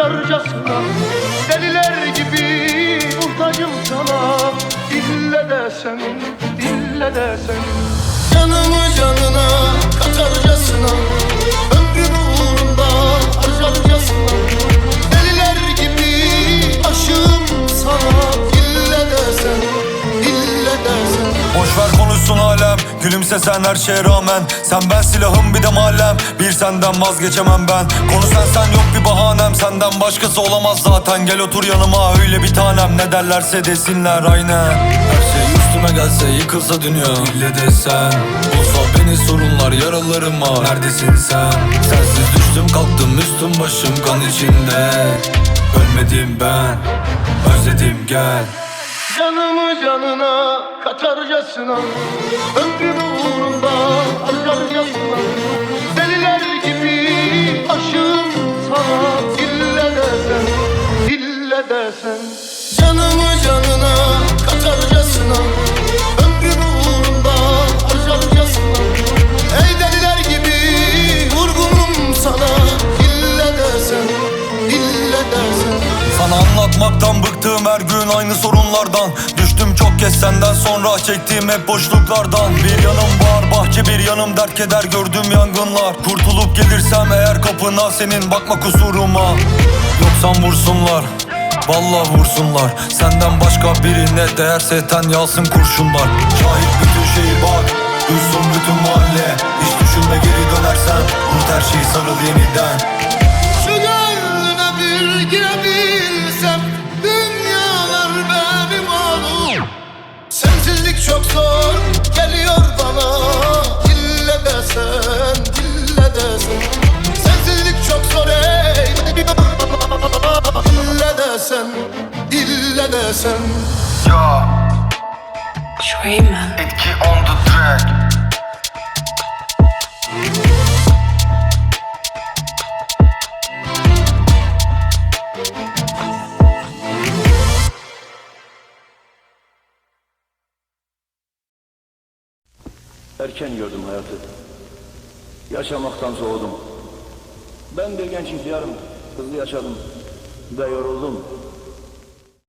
kaçarcasına Deliler gibi muhtacım sana. İlle desen, ille desen Canımı canına katarcasına Ömrümü uğrunda harcarcasına. Deliler gibi aşığım sana İlle desen, ille desen Boş ver konuşsun alem Gülümse sen her şeye rağmen. Sen ben silahım bir de mahallem Bir senden vazgeçemem ben. Konu sen sen yok bir bahanem Senden başkası olamaz zaten. Gel otur yanıma öyle bir tanem. Ne derlerse desinler aynen. Her şey üstüme gelse yıkılsa dünya. İlle desen Olsa beni sorunlar yaralarıma. Neredesin sen? Sensiz düştüm kalktım üstüm başım kan içinde. Ölmedim ben Özledim gel. Canımı canına katarcasına Ömrümü uğrunda desen Canımı canına katarcasına Ömrümü uğrunda harcarcasına Ey deliler gibi vurgunum sana İlle desen, ille desen Sana anlatmaktan bıktığım her gün aynı sorunlardan. Düştüm çok kez senden sonra çektiğim hep boşluklardan. Bir yanım var bahçe bir yanım dert keder gördüm yangınlar. Kurtulup gelirsem eğer kapına senin bakma kusuruma. Yoksan vursunlar Vallahi vursunlar. Senden başka birine değerse ten yalsın kurşunlar. Şahit bütün şehir bak Duysun bütün mahalle. Hiç düşünme geri dönersen Unut her şeyi sarıl yeniden desen Ya Dreamer. etki on the track Erken gördüm hayatı. Yaşamaktan soğudum. Ben bir genç ihtiyarım. Hızlı yaşadım. Ve yoruldum.